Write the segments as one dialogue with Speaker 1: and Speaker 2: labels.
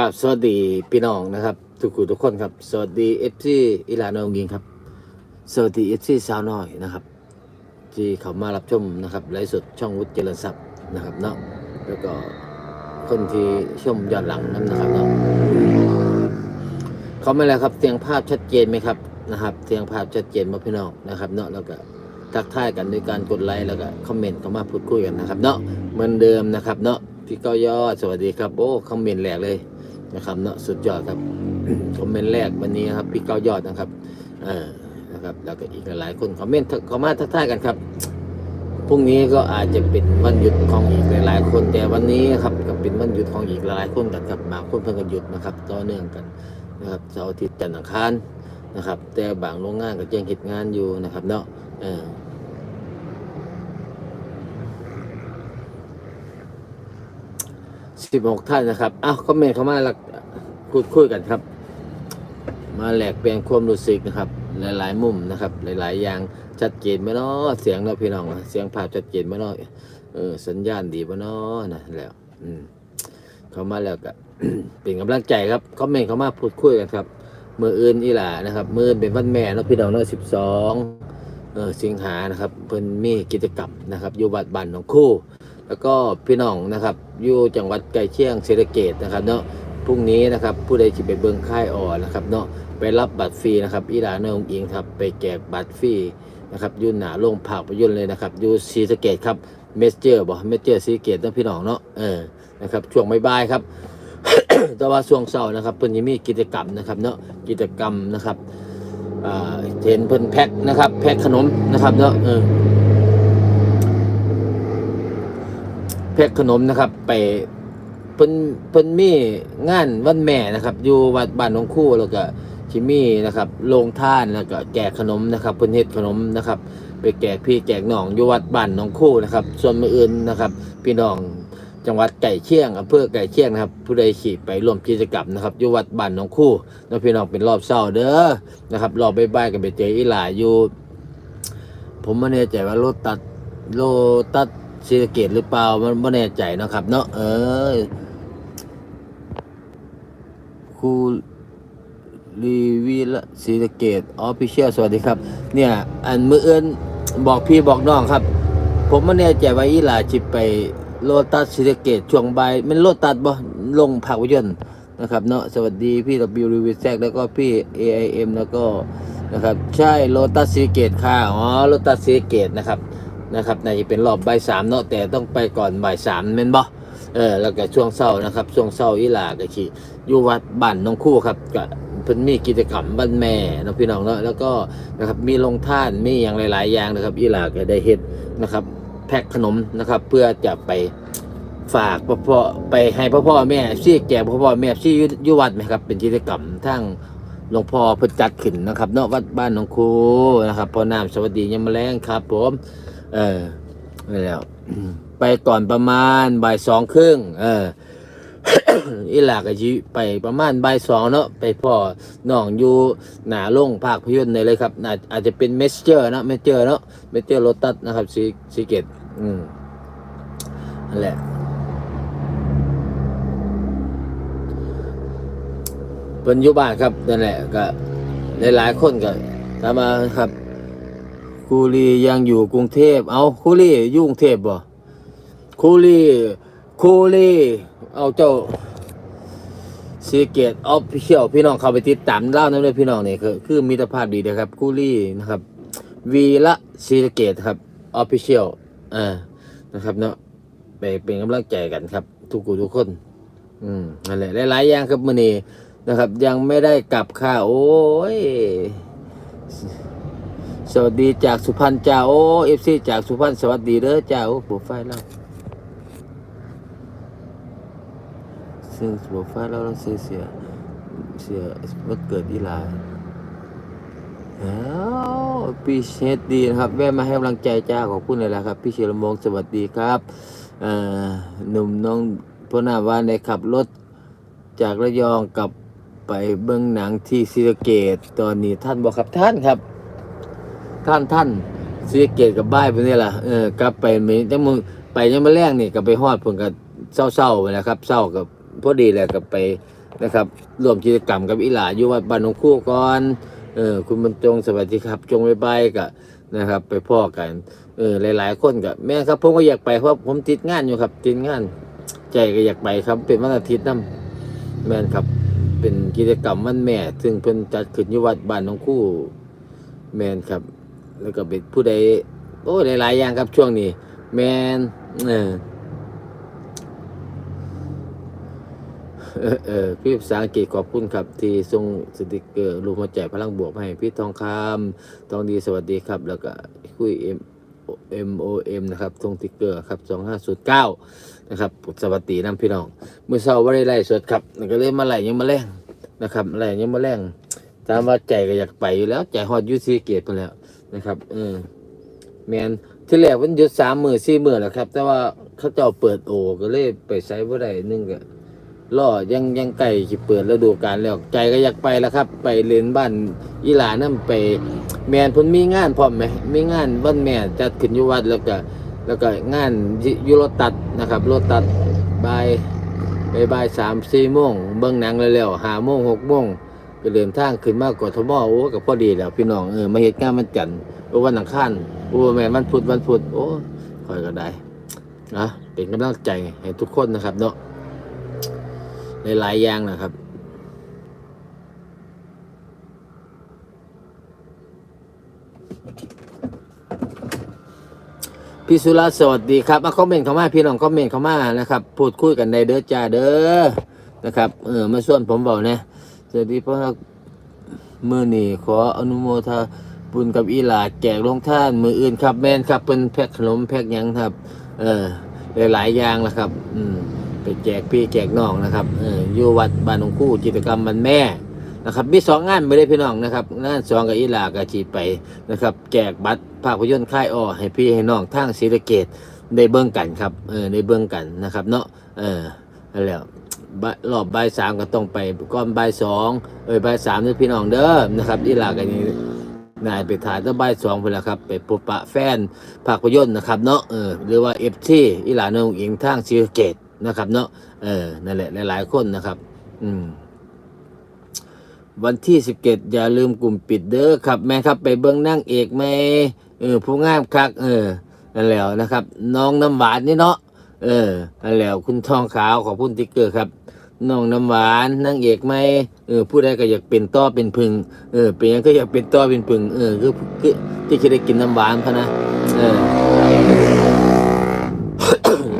Speaker 1: กับสวัสดีพี่น้องนะครับ ทุกคนทุกคนครับ สวัสดีเอฟซีอิลานองยิงครับ สวัสดีเอฟซีสาวน้อยนะครับ ที่เขามารับชมนะครับไลฟ์สดช่องวุฒิเจริญทรัพย์นะครับเนาะแล้วก็คนที่ชมย้อนหลังนั่นนะครับเนาะเขาไม่แล้วครับเสียงภาพชัดเจนไหมครับนะครับเสียงภาพชัดเจนมาพี่น้องนะครับเนาะแล้วก็ทักทายกันด้วยการกดไลค์แล้วก็คอมเมนต์เข้ามาพูดคุยกันนะครับเนาะเหมือนเดิมนะครับเนาะพี่ก้อยอดสวัสดีครับ โอ้คอมเมนต์แรกเลย นะครับเนาะสุดยอดครับคอมเมนต์แรกวันนี้ครับพี่ก้อยอดนะครับเออนะครับแล้วก็อีกหลายคนคอมเมนต์เข้ามาทักทายกันครับพรุ่งนี้ก็อาจจะเป็นวันหยุดของอีกหลาย ๆ คนแต่วันนี้ครับก็เป็นวันหยุดของอีกหลายๆคนกันครับบางคนเพิ่งก็หยุดนะครับต่อเนื่องกันนะครับเสาร์อาทิตย์จันทร์อังคารนะครับ แต่บางโรงงานก็ยังเหตุงานอยู่นะครับเนาะเออ สิบหกท่านนะครับอ้าวคอมเมนต์เข้ามาแล้วพูดคุยกันครับ มาแหลกเปลี่ยนความรู้สึกนะครับ หลาย ๆ มุมนะครับ หลาย ๆ อย่างชัดเจนไหมเนาะเสียงเนาพี่น้องเสียงภาพชัดเจนไหมเนาะเออสัญญาณดีไหมเนาะนะแล้ว อืมเข้ามาแล้วก็เป็นกำลังใจครับคอมเมนต์เข้ามาพูดคุยกันครับมืออื่นอีหล่านะครับมืออื่นเป็นวันแม่เนาะพี่น้องเนาะสิบสองเออสิงหานะครับ เพิ่นมีกิจกรรมนะครับอยู่วัดบ้านหนองคู่ แล้วก็พี่น้องนะครับอยู่จังหวัดใกล้เคียงเศรษฐเกตนะครับเนาะพรุ่งนี้นะครับผู้ใดที่ไปเบิ่งค่ายอ่อนะครับเนาะไปรับบัตรฟรีนะครับอีหลานองอิงครับไปแจกบัตรฟรีนะครับยุ่นหนาโรงภาพยนตร์เลยนะครับอยู่ศรีสะเกตครับเมสเจอร์บ่เมสเจอร์ศรีเกตนะพี่น้องเนาะเออนะครับช่วงบ่ายๆครับ แต่ว่าช่วงเช้านะครับเพิ่นยังมีกิจกรรมนะครับเนาะกิจกรรมนะครับเห็นเพิ่นแพ็คนะครับแพ็คขนมนะครับเนาะเออ แพ็คขนมนะครับ ไปเพิ่นเพิ่นมีงานวันแม่นะครับ อยู่วัดบ้านหนองคู่แล้วก็ชิมี่นะครับโรงท่านแล้วก็แจกขนมนะครับเพิ่นเฮ็ดขนมนะครับ ไปแจกพี่แจกน้องอยู่วัดบ้านหนองคู่นะครับ ส่วนมืออื่นนะครับ พี่น้องจังหวัดไก่เชียงอำเภอไก่เชียงนะครับ ผู้ใดขี่ไปร่วมกิจกรรมนะครับอยู่วัดบ้านหนองคู่แล้วพี่น้องเป็นรอบเช้าเด้อนะครับรอบบ่ายๆกันไปเจออีหลาอยู่ ผมไม่แน่ใจว่ารถตัดโลตัด ศรีสะเกตหรือเปล่ามันไม่แน่ใจเนาะครับ เนาะเออครูรีวีละศรีสะเกตออฟฟิเชียลสวัสดีครับ เนี่ย อันมือเอื้นบอกพี่บอกน้องครับ ผมไม่แน่ใจว่าอีหลาจิไปโลตัสศรีสะเกตช่วงบ่ายมันโลตัสบ่ลงภาพยนตร์นะครับเนาะสวัสดีพี่ W รีวิวแซกแล้วก็พี่ AIM แล้วก็นะครับ ใช่โลตัสซีเกตค่ะอ๋อโลตัสซีเกตนะครับ นะครับในเป็นรอบบ่ายสามเนาะแต่ต้องไปก่อนบ่ายสามเมนบ่เออแล้วก็ช่วงเช้านะครับช่วงเช้าอีหลาก็ขี่อยู่วัดบ้านน้องคู่ครับก็เพิ่นมีกิจกรรมบ้านแม่เนาะพี่น้องเนาะแล้วก็นะครับมีลงท่านมีอย่างหลาย ๆ อย่างนะครับอีหลาก็ได้เฮ็ดนะครับ แพ็คขนมนะครับ เพื่อจะไปฝากพ่อพ่อไปให้พ่อพ่อแม่ซี่แก่พ่อพ่อแม่ซี่อยู่อยู่วัดไหมครับ เป็นกิจกรรมทั้งหลวงพ่อเพิ่นจัดขึ้นนะครับเนาะวัดบ้านหนองครูนะครับพ่อน้ำสวัสดียามมอแรงครับ ผม เออนี่แล้ว ไปก่อนประมาณบ่ายสองครึ่งเอออีหลากก็จิไปประมาณบ่ายสองเนาะไปพ่อน้องอยู่หนาลงภาคพยนตร์ในเลยครับน่าอาจจะเป็นเมสเจอร์นะเมสเจอร์เนาะเมสเจอร์โรตัสนะครับซีซีเกตอืมนั่นแหละเพิ่นอยู่บ้านครับนั่นแหละก็หลายๆคนก็ถามมาครับ ครูลียังอยู่กรุงเทพ เอาครูลีอยู่กรุงเทพบ่ครูลีครูลีเอาเจ้าซีเกตออฟฟิเชียลพี่น้องเข้าไปติดตามเล่านั่นเลยพี่น้องนี่คือคือมิตรภาพดีนะครับครูลีนะครับ วีละซีเกตครับออฟฟิเชียลอ่านะครับเนาะไปเป็นกำลังใจกันครับ ทุกคนทุกคน อืมนั่นแหละหลายๆอย่างครับมื้อนี้นะครับ ยังไม่ได้กลับค่ะโอ้ย สวัสดีจากสุพรรณจ้าโอ้เอฟซีจากสุพรรณสวัสดีเด้อจ้าโอ้โปรไฟล์เราซึ่งโปรไฟล์เราเราเสียเสียเสียวันเกิดอีหลาอ้วพี่เชดดีนะครับแวะมาให้กำลังใจจ้าขอบคุณเลยละครับ พี่เชลมงสวัสดีครับอ่อหนุ่มน้องพนาว่าในขับรถจากระยองกลับไปเบื้องหนังที่ศรีสะเกตตอนนี้ท่านบอกครับท่านครับ ท่านท่านศรีสะเกตกับบ้านไปนี่แหละเออกลับไปมีจังมึงไปยังมาแรงนี่กับไปฮอดเพิ่นกับเศร้าๆไปแล้วครับเศร้ากับพอดีแหละกับไปนะครับร่วมกิจกรรมกับอีหลาอยู่วัดบ้านหนองคู่ก่อนเออคุณบรรจงสวัสดีครับ จงไปไปกับนะครับ ไปพ่อกันเออหลาย ๆ คนกับแม่ครับผมก็อยากไปเพราะผมติดงานอยู่ครับติดงาน ใจก็อยากไปครับ เป็นวันอาทิตย์นํแม่นครับ เป็นกิจกรรมวันแม่ ซึ่งเพิ่นจัดขึ้นอยู่วัดบ้านหนองคู่แมนครับ แล้วก็เป็นผู้ใดโอ้หลายๆอย่างครับช่วงนี้ แมนเออเออพี่ภาษาอังกฤษขอบคุณครับ ที่ส่งสติกเกอร์รูปหัวใจพลังบวกให้พี่ทองคำทองดีสวัสดีครับ แล้วก็คุย M M O M นะครับส่งติกเกอร์ครับ2509นะครับสวัสดีน้ำพี่น้องเมื่อเช้าว่าได้ไล่สดครับแล้วก็เลยมาไล่ยังมาแรงนะครับไล่ยังมาแรงตามว่าใจก็อยากไปอยู่แล้ว ใจฮอดยูซีเกตไปแล้ว นะครับเออแมนที่แรกมันหยุดสามหมือสี่หมือแหละครับ แต่ว่าเขาเจ้าเปิดโอก็เลยไปใช้บ่ได้หนึงก็ล่อยังยังไก่สิเปิดฤดูกาลแล้วใจก็อยากไปแล้วครับ ไปเล่นบ้านอีหลานั่นไป แมนพิ่นมีงานพร้อมไหมมีงานวันแม่จัดขึ้นอยู่วัดแล้วก็แล้วก็งานยูโรตัดนะครับโรตัดบายบายบ่ายสามสี่โมงเบิ่งหนังแล้วห้าโมงหกโมงก็ เดินทางขึ้นมากกว่าทมโอ้ก็พอดีแล้วพี่น้องเออมาเฮ็ดงานมันจันทร์โอ้วันอังคารโอ้แม่นวันพุธวันพุธโอ้คอยก็ได้นะเป็นกำลังใจให้ทุกคนนะครับ เนาะหลายอย่างนะครับพี่สุรัตน์สวัสดีครับมาคอมเมนต์เข้ามาพี่น้องคอมเมนต์เข้ามานะครับ พูดคุยกันในเด้อจ้าเด้อนะครับเออมาส่วนผมบอกนะ สวัสดีพ่อมือนี่ขออนุโมทนาบุญกับอีหลาแจกลงท่านมืออื่นครับแม่นครับเป็นแพ็คขนมแพ็คยังครับ เออหลายๆอย่างนะครับ อืมไปแจกพี่แจกน้องนะครับเอออยู่วัดบ้านหนองคู่กิจกรรมวันแม่นะครับมีสองงานไม่ได้พี่น้องนะครับงานสองกับอีหลากะจีไปนะครับ แจกบัตรภาพยนตร์ค่ายอ้อให้พี่ให้น้องทางศรีสะเกดได้เบิ่งกันครับเออได้เบิ่งกันนะครับ เนาะเออแล้ว บ่ายรอบบ่ายสามก็ต้องไปก่อนบ่ายสองเอ้ยบ่ายสามนี่พี่น้องเด้อนะครับอีหลากันนี่นายไปถ่ายตั้งบ่ายสองไปแล้วครับ ไปพบปะแฟนภาพยนตร์นะครับเนาะเออหรือว่าเอฟทีอีหลาน้องอิงทางซีเกตนะครับเนาะเออนั่นแหละหลาย ๆ คนนะครับ อืมวันที่สิบเจ็ดอย่าลืมกลุ่มปิดเด้อครับ แม่ครับไปเบิ้งนั่งเอกไหมเออผู้งามคัก เออนั่นแหล้วนะครับ น้องน้ำหวานนี่เนาะเออนั่นแหล้วคุณทองขาวขอบคุณติ๊กเกอร์ครับ น้องน้ำหวานนางเอกไหมเออผู้ใดก็อยากเป็นต้อเป็นพึงเออเป็นยังก็อยากเป็นต้อเป็นพึงเออคือคือที่จะได้กินน้ำหวานพะนะเออ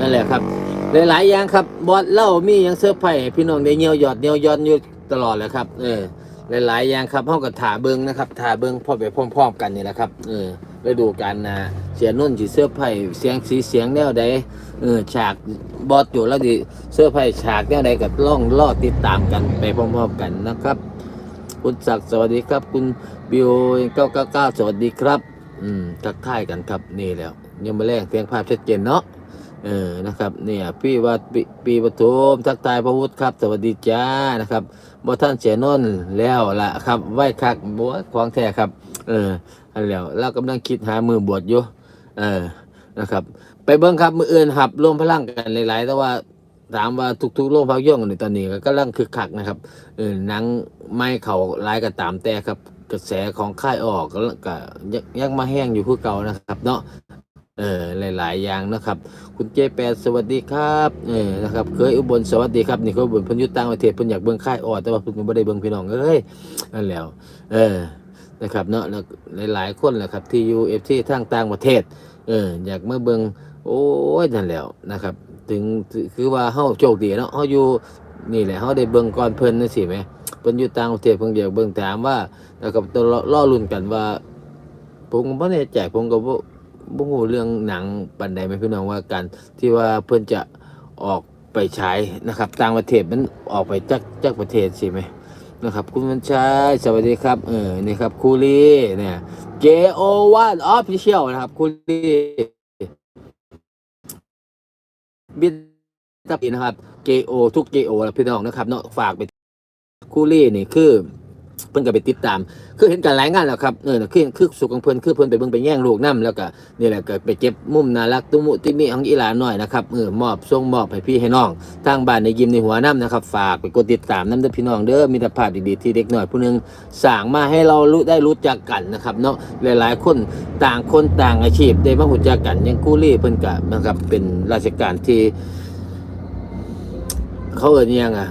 Speaker 1: นั่นแหละครับ หลายๆอย่างครับบอสเล่ามียังเสื้อไผ่พี่น้องได้เงียวหยอดเงียวย้อนอยู่ตลอดแหละครับ เออหลายๆอย่างครับห้องกับถาเบิงนะครับถาเบิงพอไปพร้อมๆกันนี่แหละครับ เออ ฤดูกาลนะเสียนุ่นสีเสื้อไผ่เสียงสีเสียงแนวใดเออฉากบอสอยู่แล้วดิเสื้อไผ่ฉากแนวใดกับล่องลอดติดตามกันไปพร้อมๆกันนะครับ คุณศักดิ์สวัสดีครับ คุณบิวเก้าเก้าเก้าสวัสดีครับ อืมทักทายกันครับนี่แล้วยังมาแรงเสียงภาพชัดเจนเนาะ เออนะครับเนี่ยพี่วัดปปีปทุมทักทายพระวุฒิครับ สวัสดีจ้านะครับบ่ท่านเสียนนท์แล้วล่ะครับไหวคักบวชของแท้ครับ เอออันแล้วเรากำลังคิดหามือบวชอยู่เออนะครับ ไปเบิ่งครับมืออื่นหับร่วมพลังกันหลาย ๆ แต่ว่าถามว่าทุกๆโรงภาพยนตร์ในตอนนี้ก็กำลังคึกคักนะครับเออหนังไม่เขาลายก็ตามแต่ครับ กระแสของค่ายออกก็ยังยังมาแห้งอยู่คือเก่านะครับ เนาะ เออหลาย ๆ อย่างนะครับ คุณเจแปดสวัสดีครับเออนะครับเคยอุบลสวัสดีครับนี่เคยอุบลเพิ่นยู่ต่างประเทศพิ่นอยากเบิ่งค่ายออดแต่ว่าเพิ่นบ่ได้เบิ่งพี่น้องเอ้ยนั่นแหล้วเออนะครับเนาะแล้วหลาย ๆ คนแหละครับที่อยู่ FC ทางต่างประเทศเอออยากมาเบิ่งโอ้ยนั่นแหล้วนะครับ ถึงคือว่าเฮาโชคดีเนาะเฮาอยู่นี่แหละเฮาได้เบิ่งก่อนเพิ่นจังซี่แหมเพิ่นอยู่ต่างประเทศเพิ่นอยากเบิ่งถามว่าแล้วก็ต้องรอรอลุ้นกันว่า ผมก็บ่แน่ใจผมก็ บ่บ่ฮู้เรื่องหนังปานใดแม่พี่น้องว่ากัน ที่ว่าเพิ่อนจะออกไปฉายนะครับต่างประเทศมันออกไปจักจักประเทศใช่ไหมนะครับคุณวันชัยสวัสดีครับเออนี่ครับคูลีเนี่ย JO1 Official นะครับคูลีบิดตับนะครับ JO ทุก JO แล้วพี่น้องนะครับเนาะฝากไปคูลีนี่คือ เพิ่นก็ไปติดตาม คือเห็นการรายงานแล้วครับเออคือคือสุขของเพิ่นคือเพิ่นไปเบิ่งไปแย่งลูกน้ำแล้วก็นี่แหละก็ไปเก็บมุมน่ารักตุ้มุติมิของอีหลาน้อยนะครับเออมอบส่งมอบให้พี่ให้น้องทางบ้านในยิมในหัวน้ำนะครับ ฝากไปกดติดตามน้ำเด้อพี่น้องเด้อมีแต่ภาพดีๆที่เด็กหน้อยผู้หนึงสร้างมาให้เรารู้ได้รู้จักกันนะครับเนาะหลายๆ คนต่างคนต่างอาชีพได้มารู้จักกันยังกู้รี่เพิ่นก็นะครับเป็นราชการที่ เขาเอ่ยยังอะ